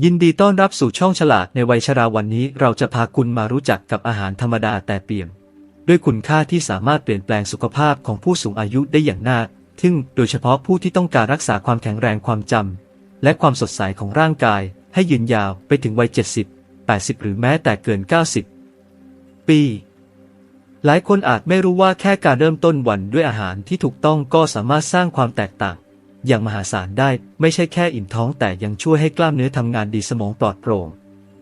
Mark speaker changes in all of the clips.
Speaker 1: ยินดีต้อนรับสู่ช่องฉลาดในวัยชราวันนี้ เราจะพาคุณมารู้จักกับอาหารธรรมดาแต่เปี่ยม ด้วยคุณค่าที่สามารถเปลี่ยนแปลงสุขภาพของผู้สูงอายุได้อย่างน่าทึ่งโดยเฉพาะผู้ที่ต้องการรักษาความแข็งแรงความจำและความสดใสของร่างกาย ให้ยืนยาวไปถึงวัย 70 80 หรือแม้แต่เกิน 90 ปี หลายคนอาจไม่รู้ว่าแค่การเริ่มต้นวันด้วยอาหารที่ถูกต้องก็สามารถสร้างความแตกต่าง อย่างมหาศาลได้ ไม่ใช่แค่อิ่มท้องแต่ยังช่วยให้กล้ามเนื้อทำงานดีสมองปลอดโปร่ง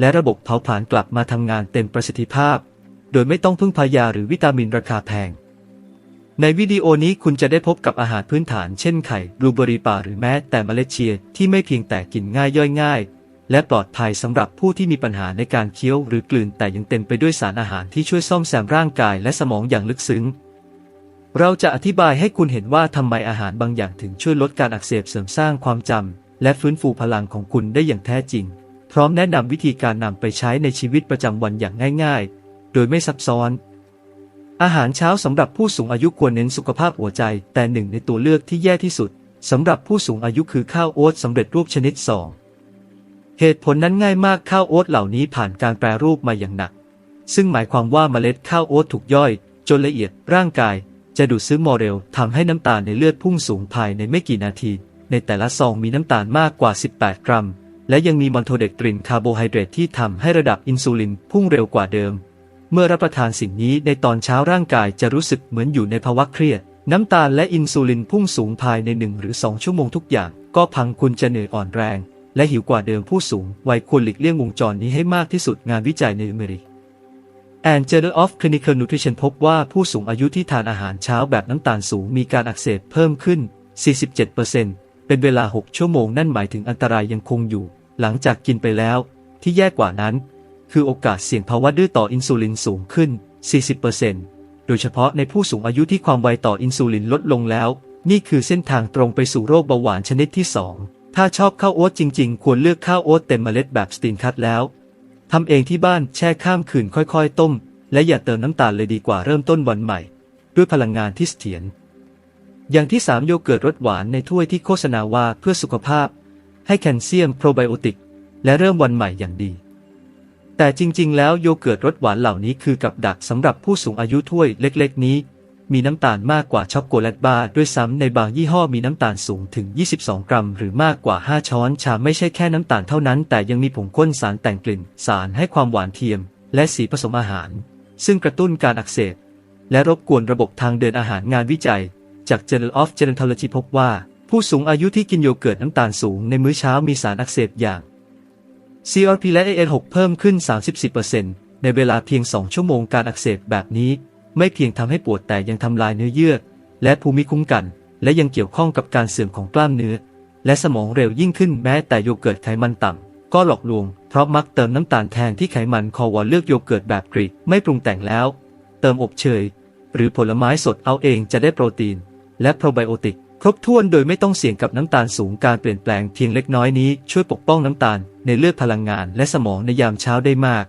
Speaker 1: และระบบเผาผลาญกลับมาทำงานเต็มประสิทธิภาพ โดยไม่ต้องพึ่งพายาหรือวิตามินราคาแพง ในวิดีโอนี้คุณจะได้พบกับอาหารพื้นฐานเช่นไข่บลูเบอรี่ป่าหรือแม้แต่เมล็ดเชียที่ไม่เพียงแต่กินง่ายย่อยง่าย และปลอดภัยสำหรับผู้ที่มีปัญหาในการเคี้ยวหรือกลืนแต่ยังเต็มไปด้วยสารอาหารที่ช่วยซ่อมแซมร่างกายและสมองอย่างลึกซึ้ง เราจะอธิบายให้คุณเห็นว่าทำไมอาหารบางอย่างถึงช่วยลดการอักเสบเสริมสร้างความจำและฟื้นฟูพลังของคุณได้อย่างแท้จริง พร้อมแนะนำวิธีการนำไปใช้ในชีวิตประจำวันอย่างง่ายๆ โดยไม่ซับซ้อน อาหารเช้าสำหรับผู้สูงอายุควรเน้นสุขภาพหัวใจ แต่หนึ่งในตัวเลือกที่แย่ที่สุดสำหรับผู้สูงอายุคือข้าวโอ๊ตสำเร็จรูปชนิดสองเหตุผลนั้นง่ายมากข้าวโอ๊ตเหล่านี้ผ่านการแปรรูปมาอย่างหนัก ซึ่งหมายความว่าเมล็ดข้าวโอ๊ตถูกย่อย จนละเอียดร่างกาย จะดูดซึมโมเรลทำให้น้ำตาลในเลือดพุ่งสูงภายในไม่กี่นาที ในแต่ละซองมีน้ำตาลมากกว่า 18 กรัม และยังมีมอนโทเดกตรินคาร์โบไฮเดรตที่ทำให้ระดับอินซูลินพุ่งเร็วกว่าเดิม เมื่อรับประทานสิ่งนี้ในตอนเช้าร่างกายจะรู้สึกเหมือนอยู่ในภาวะเครียด น้ำตาลและอินซูลินพุ่งสูงภายในหนึ่งหรือสองชั่วโมงทุกอย่าง ก็พังคุณจะเหนื่อยอ่อนแรง และหิวกว่าเดิมผู้สูงวัยควรหลีกเลี่ยงวงจรนี้ให้มากที่สุดงานวิจัยในอเมริก and Journal of Clinical Nutrition พบว่าผู้สูงอายุที่ทานอาหารเช้าแบบน้ำตาลสูงมีการอักเสบเพิ่มขึ้น 47%เป็นเวลา 6 ชั่วโมงนั่นหมายถึงอันตรายยังคงอยู่ หลังจากกินไปแล้ว ที่แย่กว่านั้น คือโอกาสเสี่ยงภาวะดื้อต่ออินซูลินสูงขึ้น 40%โดยเฉพาะในผู้สูงอายุที่ความไวต่ออินซูลินลดลงแล้ว นี่คือเส้นทางตรงไปสู่โรคเบาหวานชนิดที่ 2 ถ้าชอบข้าวโอ๊ตจริง ๆ ควรเลือกข้าวโอ๊ตเต็มเมล็ดแบบสตีนคัตแล้ว ทำเองที่บ้านแช่ข้ามคืนค่อยๆ ต้ม และอย่าเติมน้ำตาลเลยดีกว่าเริ่มต้นวันใหม่ ด้วยพลังงานที่เสถียรอย่างที่ 3 โยเกิร์ตรสหวานในถ้วยที่โฆษณาว่าเพื่อสุขภาพ ให้แคลเซียมโปรไบโอติก และเริ่มวันใหม่อย่างดี แต่จริงๆ แล้วโยเกิร์ตรสหวานเหล่านี้คือกับดักสำหรับผู้สูงอายุถ้วยเล็ก ๆ นี้ มีน้ำตาลมากกว่าช็อกโกแลตบาร์ด้วยซ้ำในบางยี่ห้อมีน้ำตาลสูงถึง 22 กรัม หรือมากกว่า 5 ช้อนชาไม่ใช่แค่น้ำตาลเท่านั้น แต่ยังมีผงข้นสารแต่งกลิ่น สารให้ความหวานเทียม และสีผสมอาหาร ซึ่งกระตุ้นการอักเสบ และรบกวนระบบทางเดินอาหารงานวิจัย จาก Journal of Gerontology พบว่า ผู้สูงอายุที่กินโยเกิร์ตน้ำตาลสูงในมื้อเช้ามีสารอักเสบอย่าง CRP และ AN6 เพิ่มขึ้น 34%ในเวลาเพียง 2 ชั่วโมงการอักเสบแบบนี้ ไม่เพียงทำให้ปวดแต่ยังทำลายเนื้อเยื่อ และภูมิคุ้มกัน และยังเกี่ยวข้องกับการเสื่อมของกล้ามเนื้อ และสมองเร็วยิ่งขึ้นแม้แต่โยเกิร์ตไขมันต่ำก็หลอกลวง เพราะมักเติมน้ำตาลแทนที่ไขมันคอวอเลือกโยเกิร์ตแบบกรีกไม่ปรุงแต่งแล้ว เติมอบเชย หรือผลไม้สดเอาเองจะได้โปรตีน และโปรไบโอติกครบถ้วนโดยไม่ต้องเสี่ยงกับน้ำตาลสูงการเปลี่ยนแปลงเพียงเล็กน้อยนี้ช่วยปกป้องน้ำตาลในเลือดพลังงานและสมองในยามเช้าได้มาก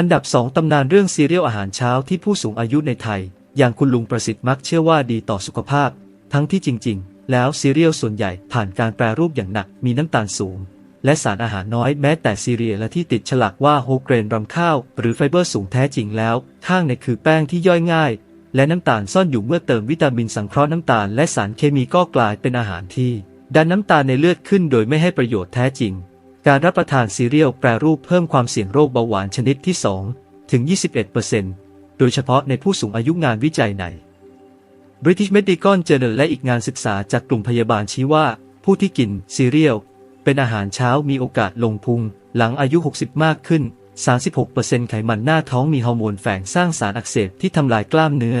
Speaker 1: อันดับ 2 ตำนานเรื่องซีเรียลอาหารเช้าที่ผู้สูงอายุในไทย อย่างคุณลุงประสิทธิ์มักเชื่อว่าดีต่อสุขภาพ ทั้งที่จริง ๆ แล้วซีเรียลส่วนใหญ่ผ่านการแปรรูปอย่างหนักมีน้ำตาลสูง และสารอาหารน้อยแม้แต่ซีเรียลและที่ติดฉลากว่าโฮเกรนรำข้าว หรือไฟเบอร์สูงแท้จริงแล้ว ข้างในคือแป้งที่ย่อยง่าย และน้ำตาลซ่อนอยู่เมื่อเติมวิตามินสังเคราะห์น้ำตาลและสารเคมีก็กลายเป็นอาหารที่ดันน้ำตาลในเลือดขึ้นโดยไม่ให้ประโยชน์แท้จริง การรับประทานซีเรียลแปรรูปเพิ่มความเสี่ยงโรคเบาหวานชนิดที่ 2 ถึง 21%โดยเฉพาะในผู้สูงอายุงานวิจัยใน British Medical Journal และอีกงานศึกษาจากกลุ่มพยาบาลชี้ว่า ผู้ที่กินซีเรียลเป็นอาหารเช้ามีโอกาสลงพุง หลังอายุ 60 มากขึ้น 36%ไขมันหน้าท้องมีฮอร์โมนแฝงสร้างสารอักเสบที่ทำลายกล้ามเนื้อ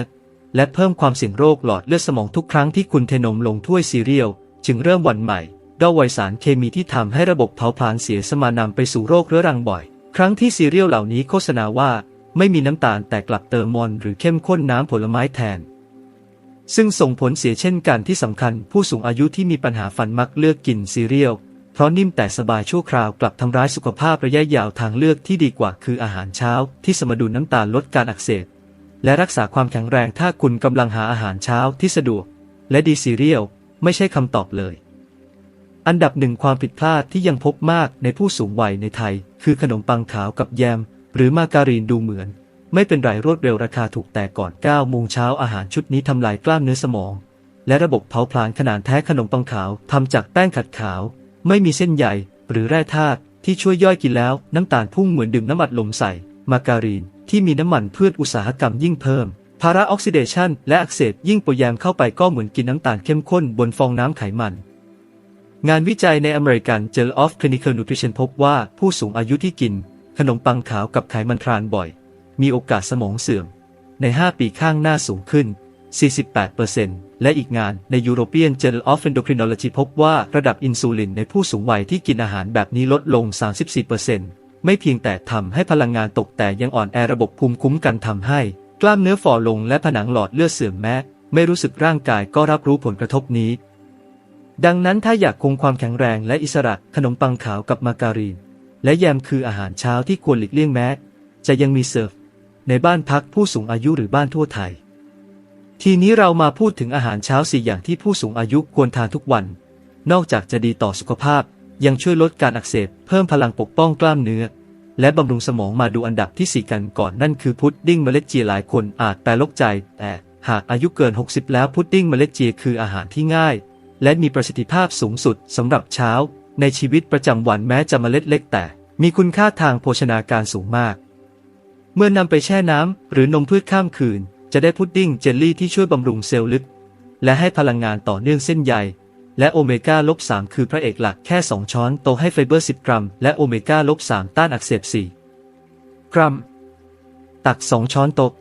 Speaker 1: และเพิ่มความเสี่ยงโรคหลอดเลือดสมองทุกครั้งที่คุณเทนมลงถ้วยซีเรียลจึงเริ่มวันใหม่ ด้วยไวสารเคมีที่ทำให้ระบบเผาผลาญเสียสมานำไปสู่โรคเรื้อรังบ่อย ครั้งที่ซีเรียลเหล่านี้โฆษณาว่าไม่มีน้ำตาลแต่กลับเติมมอนหรือเข้มข้นน้ำผลไม้แทน ซึ่งส่งผลเสียเช่นกันที่สำคัญ ผู้สูงอายุที่มีปัญหาฟันมักเลือกกินซีเรียลเพราะนิ่มแต่สบายชั่วคราวกลับทำร้ายสุขภาพระยะยาวทางเลือกที่ดีกว่าคืออาหารเช้า ที่สมดุลน้ำตาลลดการอักเสบและรักษาความแข็งแรงถ้าคุณกำลังหาอาหารเช้าที่สะดวก และดีซีเรียลไม่ใช่คำตอบเลย อันดับหนึ่งความผิดพลาดที่ยังพบมากในผู้สูงวัยในไทย คือขนมปังขาวกับแยม หรือมาการีนดูเหมือน ไม่เป็นไรรวดเร็วราคาถูกแต่ก่อน9โมงเช้าอาหารชุดนี้ทำลายกล้ามเนื้อสมอง และระบบเผาผลาญขนาดแท้ขนมปังขาวทำจากแป้งขัดขาว ไม่มีเส้นใยหรือแร่ธาตุที่ช่วยย่อยกินแล้วน้ำตาลพุ่งเหมือนดื่มน้ำอัดลมใส่ มาการีนที่มีน้ำมันพืชอุตสาหกรรมยิ่งเพิ่มภาระออกซิเดชันและอักเสบยิ่งโปรแยมเข้าไปก็เหมือนกินน้ำตาลเข้มข้นบนฟองน้ำไขมัน งานวิจัยใน American Journal of Clinical Nutrition พบว่าผู้สูงอายุที่กิน ขนมปังขาวกับไขมันทรานบ่อย มีโอกาสสมองเสื่อม ใน 5 ปีข้างหน้าสูงขึ้น 48%และอีกงานใน European Journal of Endocrinology พบว่าระดับอินซูลินในผู้สูงวัยที่กินอาหารแบบนี้ลดลง 34%ไม่เพียงแต่ทำให้พลังงานตกแต่ยังอ่อนแอระบบภูมิคุ้มกันทำให้ กล้ามเนื้อฝ่อลงและผนังหลอดเลือดเสื่อมแม้ ไม่รู้สึกร่างกายก็รับรู้ผลกระทบนี้ ดังนั้นถ้าอยากคงความแข็งแรงและอิสระขนมปังขาวกับมาการีน และแยมคืออาหารเช้าที่ควรหลีกเลี่ยงแม้ จะยังมีเสิร์ฟ ในบ้านพักผู้สูงอายุหรือบ้านทั่วไทย ทีนี้เรามาพูดถึงอาหารเช้าสี่อย่างที่ผู้สูงอายุควรทานทุกวัน นอกจากจะดีต่อสุขภาพ ยังช่วยลดการอักเสบ เพิ่มพลังปกป้องกล้ามเนื้อ และบำรุงสมองมาดูอันดับที่ 4 กันก่อนนั่นคือพุดดิ้งเมล็ดเจียหลายคนอาจแปลลกใจแต่หากอายุเกิน 60 แล้วพุดดิ้งเมล็ดเจียคืออาหารที่ง่าย และมีประสิทธิภาพสูงสุดสำหรับเช้า ในชีวิตประจำวันแม้จะเมล็ดเล็กแต่ มีคุณค่าทางโภชนาการสูงมาก เมื่อนำไปแช่น้ำหรือนมพืชข้ามคืน จะได้พุดดิ้งเจลลี่ที่ช่วยบำรุงเซลล์ลึก และให้พลังงานต่อเนื่องเส้นใยและโอเมก้าลบ3คือพระเอกหลักแค่ 2 ช้อนโตให้ไฟเบอร์ 10 กรัม และโอเมก้าลบ3ต้านอักเสบ 4 กรัม ตัก 2 ช้อนโต๊ะ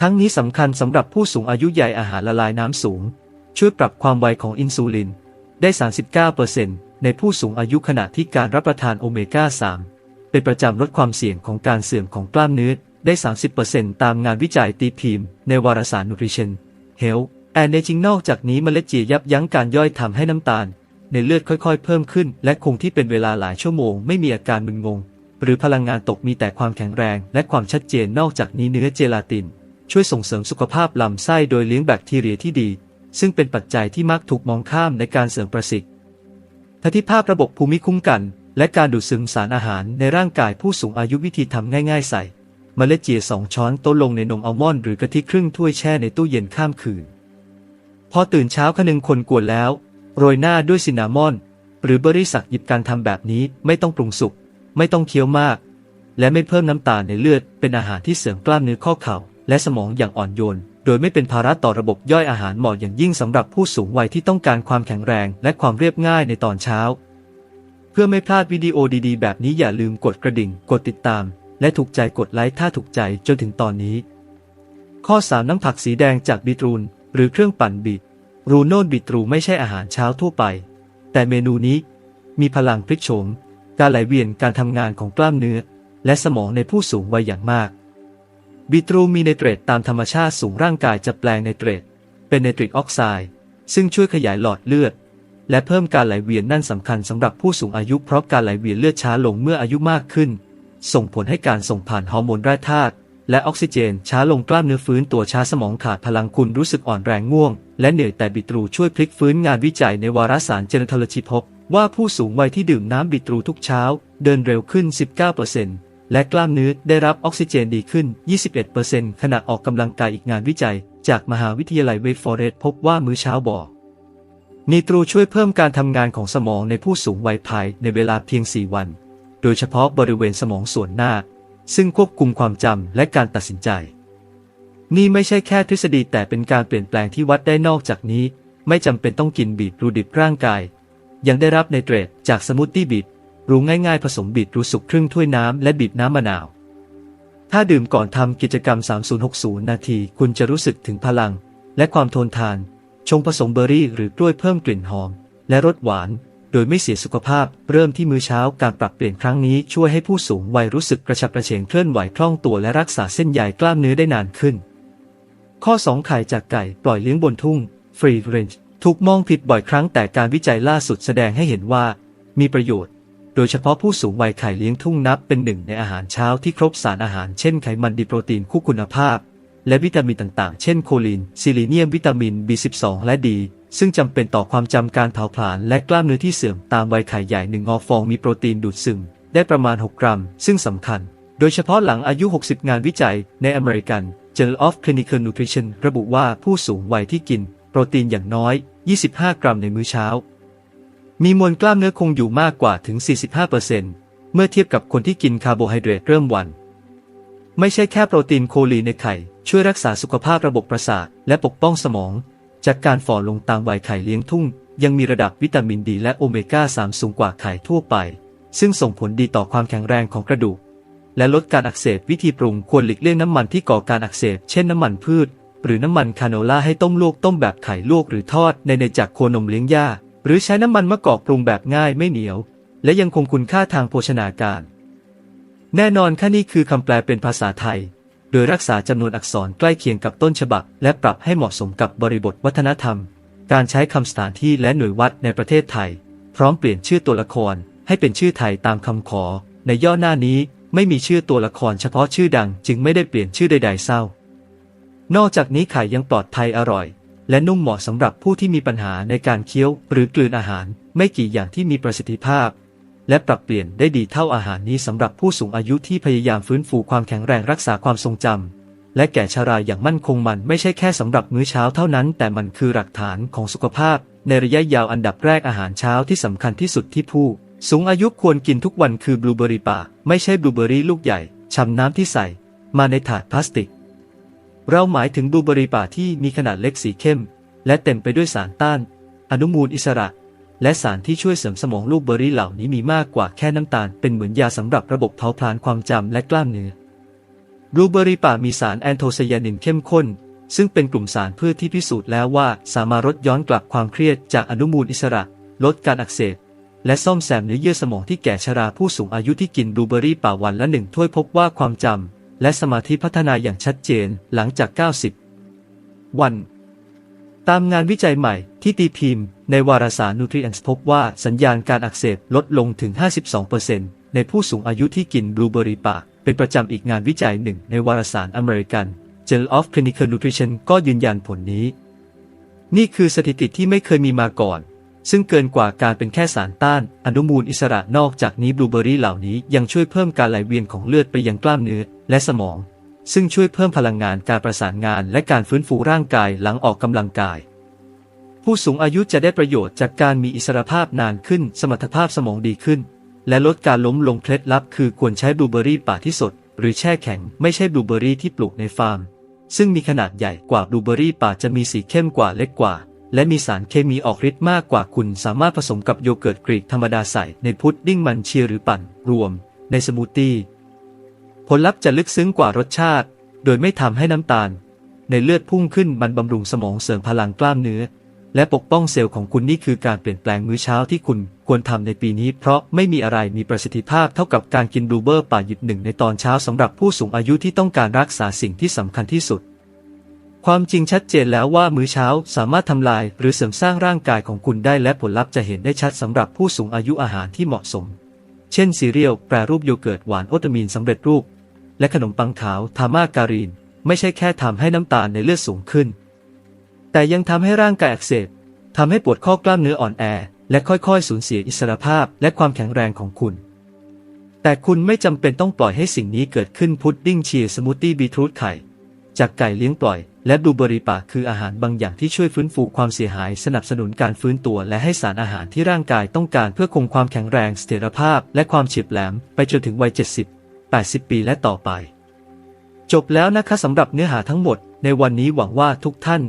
Speaker 1: ทั้งนี้สำคัญสำหรับผู้สูงอายุใหญ่อาหารละลายน้ำสูง ช่วยปรับความไวของอินซูลิน ได้ 39%ในผู้สูงอายุขณะที่การรับประทานโอเมก้า 3 เป็นประจำลดความเสี่ยงของการเสื่อมของกล้ามเนื้อได้ 30%ตามงานวิจัยตีพิมพ์ในวารสาร Nutrition Health and Aging นอกจากนี้เมล็ดเจียยับยั้งการย่อยทำให้น้ำตาล ในเลือดค่อยๆ เพิ่มขึ้น และคงที่เป็นเวลาหลายชั่วโมง ไม่มีอาการมึนงง หรือพลังงานตกมีแต่ความแข็งแรง และความชัดเจนนอกจากนี้เนื้อเจลาติน ช่วยส่งเสริมสุขภาพลำไส้โดยเลี้ยงแบคทีเรียที่ดี ซึ่งเป็นปัจจัยที่มักถูกมองข้ามในการเสริมประสิทธิภาพระบบภูมิคุ้มกัน และการดูดซึมสารอาหารในร่างกายผู้สูงอายุวิธีทำง่ายๆใส่เมล็ดเจียสองช้อนโต๊ะลงในนมอัลมอนด์หรือกะทิครึ่งถ้วยแช่ในตู้เย็นข้ามคืน พอตื่นเช้าคนึงคนกวนแล้ว โรยหน้าด้วยซินนามอน หรือเบอร์รี่สักหยิบการทำแบบนี้ไม่ต้องปรุงสุก ไม่ต้องเคี้ยวมาก และไม่เพิ่มน้ำตาลในเลือด เป็นอาหารที่เสริมกล้ามเนื้อข้อเข่าและสมองอย่างอ่อนโยน โดยไม่เป็นภาระต่อระบบย่อยอาหารเหมาะอย่างยิ่งสำหรับผู้สูงวัยที่ต้องการความแข็งแรงและความเรียบง่ายในตอนเช้า เพื่อไม่พลาดวิดีโอดีๆ แบบนี้อย่าลืมกดกระดิ่ง กดติดตาม และถูกใจกดไลค์ถ้าถูกใจจนถึงตอนนี้ ข้อ 3 น้ำผักสีแดงจากบีทรูนหรือเครื่องปั่นบีทรูโนนบีทรูไม่ใช่อาหารเช้าทั่วไป แต่เมนูนี้ มีพลังพลิกโฉมการไหลเวียนการทำงานของกล้ามเนื้อ และสมองในผู้สูงวัยอย่างมาก บีทรูมีไนเตรตตามธรรมชาติสูงร่างกายจะแปลงไนเตรตเป็นไนตริกออกไซด์ซึ่งช่วยขยายหลอดเลือด และเพิ่มการไหลเวียนนั่นสำคัญสำหรับผู้สูงอายุเพราะการไหลเวียนเลือดช้าลงเมื่ออายุมากขึ้น ส่งผลให้การส่งผ่านฮอร์โมนแร่ธาตุและออกซิเจนช้าลงกล้ามเนื้อฟื้นตัวช้าสมองขาดพลังคุณรู้สึกอ่อนแรงง่วง และเหนื่อยแต่บิตรูช่วยพลิกฟื้นงานวิจัยในวารสารเจเนทอลจีพบว่าผู้สูงวัยที่ดื่มน้ำบิตรูทุกเช้า เดินเร็วขึ้น 19% และกล้ามเนื้อได้รับออกซิเจนดีขึ้น 21%ขณะออกกำลังกายอีกงานวิจัย จากมหาวิทยาลัยเวกฟอเรสพบว่ามื้อเช้าบอกนีตรูช่วยเพิ่มการทำงานของสมองในผู้สูงวัยภายในเวลาเพียง 4 วัน โดยเฉพาะบริเวณสมองส่วนหน้า ซึ่งควบคุมความจำและการตัดสินใจ นี่ไม่ใช่แค่ทฤษฎีแต่เป็นการเปลี่ยนแปลงที่วัดได้นอกจากนี้ ไม่จำเป็นต้องกินบีทรูดิบร่างกาย ยังได้รับไนเตรตจากสมูทตี้บีท รู้ง่ายๆ ผสมบีทรูสุกครึ่งถ้วยน้ำและบีบน้ำมะนาว ถ้าดื่มก่อนทำกิจกรรม 3060 นาที คุณจะรู้สึกถึงพลัง และความทนทาน ชงผสมเบอร์รี่หรือกล้วยเพิ่มกลิ่นหอม และรสหวาน โดยไม่เสียสุขภาพ เริ่มที่มื้อเช้าการปรับเปลี่ยนครั้งนี้ช่วยให้ผู้สูงวัยรู้สึกกระฉับกระเฉงเคลื่อนไหวคล่องตัวและรักษาเส้นใยกล้ามเนื้อได้นานขึ้น ข้อ 2 ไข่จากไก่ปล่อยเลี้ยงบนทุ่ง Free Range ถูกมองผิดบ่อยครั้งแต่การวิจัยล่าสุดแสดงให้เห็นว่า มีประโยชน์ โดยเฉพาะผู้สูงวัยไข่เลี้ยงทุ่งนับเป็นหนึ่งในอาหารเช้าที่ครบสารอาหารเช่นไขมันดีโปรตีนคู่คุณภาพ และวิตามินต่างๆ เช่นโคลิน ซิลิเนียมวิตามิน B12 และดี ซึ่งจำเป็นต่อความจำการเผาผลาญและกล้ามเนื้อที่เสื่อมตามวัยไข่ใหญ่หนึ่งอฟองมีโปรตีนดูดซึม ได้ประมาณ 6 กรัม ซึ่งสำคัญ โดยเฉพาะหลังอายุ 60 งานวิจัยใน American Journal of Clinical Nutrition ระบุว่าผู้สูงวัยที่กิน โปรตีนอย่างน้อย 25 กรัมในมื้อเช้า มีมวลกล้ามเนื้อคงอยู่มากกว่าถึง 45%เมื่อเทียบกับคนที่กินคาร์โบไฮเดรตเริ่มวัน ไม่ใช่แค่โปรตีนโคลีนในไข่ ช่วยรักษาสุขภาพระบบประสาท และปกป้องสมอง จากการฝ่อลงตามวัยไข่เลี้ยงทุ่ง ยังมีระดับวิตามินดีและโอเมก้า 3 สูงกว่าไข่ทั่วไป ซึ่งส่งผลดีต่อความแข็งแรงของกระดูก และลดการอักเสบวิธีปรุงควรหลีกเลี่ยงน้ำมันที่ก่อการอักเสบเช่นน้ำมันพืช หรือน้ำมันคาโนล่าให้ต้มลวกต้มแบบไข่ลวกหรือทอดในเนยจากโคนมเลี้ยงหญ้า หรือใช้น้ำมันมะกอกปรุงแบบง่ายไม่เหนียว และยังคงคุณค่าทางโภชนาการ แน่นอนค่ะนี่คือคำแปลเป็นภาษาไทย โดยรักษาจำนวนอักษรใกล้เคียงกับต้นฉบับ และปรับให้เหมาะสมกับบริบทวัฒนธรรม การใช้คำสถานที่และหน่วยวัดในประเทศไทย พร้อมเปลี่ยนชื่อตัวละครให้เป็นชื่อไทยตามคำขอ ในย่อหน้านี้ไม่มีชื่อตัวละครเฉพาะชื่อดัง จึงไม่ได้เปลี่ยนชื่อใดๆเศร้า นอกจากนี้ไข่ยังปลอดภัยอร่อย และนุ่มเหมาะสำหรับผู้ที่มีปัญหาในการเคี้ยวหรือกลืนอาหารไม่กี่อย่างที่มีประสิทธิภาพ และปรับเปลี่ยนได้ดีเท่าอาหารนี้สำหรับผู้สูงอายุที่พยายามฟื้นฟูความแข็งแรงรักษาความทรงจำและแก่ชราอย่างมั่นคงมันไม่ใช่แค่สำหรับมื้อเช้าเท่านั้น แต่มันคือหลักฐานของสุขภาพ ในระยะยาวอันดับแรกอาหารเช้าที่สำคัญที่สุดที่ผู้ สูงอายุควรกินทุกวันคือบลูเบอรี่ป่า ไม่ใช่บลูเบอรี่ลูกใหญ่ชำน้ำที่ใส่ มาในถาดพลาสติก เราหมายถึงบลูเบอรี่ป่าที่มีขนาดเล็กสีเข้ม และเต็มไปด้วยสารต้าน อนุมูลอิสระ และสารที่ช่วยเสริมสมองลูกเบอร์รี่เหล่านี้มีมากกว่าแค่น้ำตาลเป็นเหมือนยาสำหรับระบบเผาผลาญความจำและกล้ามเนื้อบลูเบอร์รี่ป่ามีสารแอนโทไซยานินเข้มข้น ซึ่งเป็นกลุ่มสารพืชที่พิสูจน์แล้วว่าสามารถลดย้อนกลับความเครียดจากอนุมูลอิสระ ลดการอักเสบและซ่อมแซมเนื้อเยื่อสมองที่แก่ชราผู้สูงอายุที่กินบลูเบอร์รี่ป่าวันละหนึ่งถ้วยพบว่าความจำ และสมาธิพัฒนาอย่างชัดเจนหลังจาก 90 วัน ตามงานวิจัยใหม่ที่ตีพิมพ์ ในวารสาร Nutrients พบว่าสัญญาณการอักเสบลดลงถึง 52%ในผู้สูงอายุที่กินบลูเบอร์รี่ป่าเป็นประจำอีกงานวิจัยหนึ่งในวารสาร American Journal of Clinical Nutrition ก็ยืนยันผลนี้ นี่คือสถิติที่ไม่เคยมีมาก่อน ซึ่งเกินกว่าการเป็นแค่สารต้านอนุมูลอิสระนอกจากนี้บลูเบอรี่เหล่านี้ยังช่วยเพิ่มการไหลเวียนของเลือดไปยังกล้ามเนื้อและสมอง ซึ่งช่วยเพิ่มพลังงานการประสานงานและการฟื้นฟูร่างกายหลังออกกำลังกาย ผู้สูงอายุจะได้ประโยชน์จากการมีอิสรภาพนานขึ้น สมรรถภาพสมองดีขึ้น และลดการล้มลงเคล็ดลับคือควรใช้บลูเบอรี่ป่าที่สด หรือแช่แข็งไม่ใช่บลูเบอรี่ที่ปลูกในฟาร์มซึ่งมีขนาดใหญ่กว่าบลูเบอรี่ป่าจะมีสีเข้มกว่าเล็กกว่า และมีสารเคมีออกฤทธิ์มากกว่าคุณสามารถผสมกับโยเกิร์ตกรีกธรรมดาใส่ในพุดดิ้งมันเชียหรือปั่น รวม ในสมูทตี้ผลลัพธ์จะลึกซึ้งกว่ารสชาติ โดยไม่ทำให้น้ำตาล ในเลือดพุ่งขึ้นมันบำรุงสมองเสริมพลังกล้ามเนื้อ และปกป้องเซลล์ของคุณนี่คือการเปลี่ยนแปลงมื้อเช้าที่คุณควรทำในปีนี้ เพราะไม่มีอะไรมีประสิทธิภาพเท่ากับการกินบลูเบอร์ป่าหยิบหนึ่งในตอนเช้าสำหรับผู้สูงอายุที่ต้องการรักษาสิ่งที่สำคัญที่สุด ความจริงชัดเจนแล้วว่ามื้อเช้าสามารถทำลายหรือเสริมสร้างร่างกายของคุณได้และผลลัพธ์จะเห็นได้ชัดสำหรับผู้สูงอายุอาหารที่เหมาะสม เช่นซีเรียลแปรรูปโยเกิร์ตหวานโอตามีนสำเร็จรูป และขนมปังขาวทามาการีน ไม่ใช่แค่ทำให้น้ำตาลในเลือดสูงขึ้น แต่ยังทำให้ร่างกายอักเสบทำให้ปวดข้อกล้ามเนื้ออ่อนแอ และค่อยๆ สูญเสียอิสรภาพและความแข็งแรงของคุณ แต่คุณไม่จำเป็นต้องปล่อยให้สิ่งนี้เกิดขึ้นพุดดิ้งเชียร์สมูทตี้บีทรูทไข่ จากไก่เลี้ยงปล่อย และบลูเบอร์รี่ป่าคืออาหารบางอย่างที่ช่วยฟื้นฟูความเสียหายสนับสนุนการฟื้นตัวและให้สารอาหารที่ร่างกายต้องการเพื่อคงความแข็งแรงเสถียรภาพ และความเฉียบแหลมไปจนถึงวัย 70 80 ปีและต่อไป จบแล้วนะคะสำหรับเนื้อหาทั้งหมด ในวันนี้หวังว่าทุกท่าน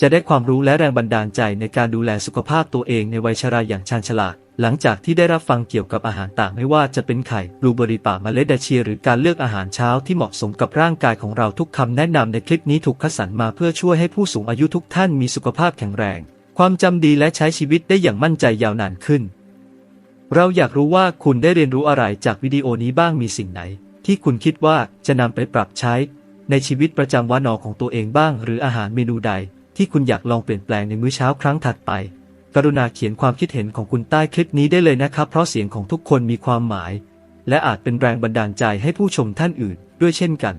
Speaker 1: จะได้ความรู้และแรงบันดาลใจในการดูแลสุขภาพตัวเองในวัยชราอย่างชาญฉลาด หลังจากที่ได้รับฟังเกี่ยวกับอาหารต่างไม่ว่าจะเป็นไข่บลูเบอรี่ป่าเมล็ดดาเชีย หรือการเลือกอาหารเช้าที่เหมาะสมกับร่างกายของเราทุกคำแนะนำในคลิปนี้ถูกคัดสรรมาเพื่อช่วยให้ผู้สูงอายุทุกท่านมีสุขภาพแข็งแรง ความจำดีและใช้ชีวิตได้อย่างมั่นใจยาวนานขึ้น เราอยากรู้ว่าคุณได้เรียนรู้อะไรจากวิดีโอนี้บ้างมีสิ่งไหน ที่คุณคิดว่าจะนำไปปรับใช้ ในชีวิตประจำวันของตัวเองบ้าง หรืออาหารเมนูใด ที่คุณอยากลองเปลี่ยนแปลงในมื้อเช้าครั้งถัดไป กรุณาเขียนความคิดเห็นของคุณใต้คลิปนี้ได้เลยนะครับ เพราะเสียงของทุกคนมีความหมาย และอาจเป็นแรงบันดาลใจให้ผู้ชมท่านอื่นด้วยเช่นกัน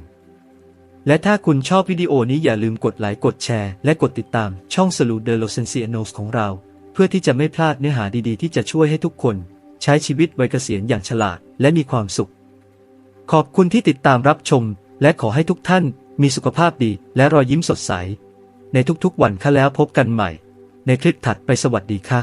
Speaker 1: และถ้าคุณชอบวิดีโอนี้อย่าลืมกดไลค์กดแชร์ และกดติดตามช่อง s l u de los Ancianos ของเรา เพื่อที่จะไม่พลาดเนื้อหาดีๆ ที่จะช่วยให้ทุกคน ใช้ชีวิตวัยเกษียณอย่างฉลาดและมีความสุข ขอบคุณที่ติดตามรับชม และขอให้ทุกท่านมีสุขภาพดีและรอยยิ้มสดใส ในทุกๆวันค่ะแล้วพบกันใหม่ ในคลิปถัดไปสวัสดีค่ะ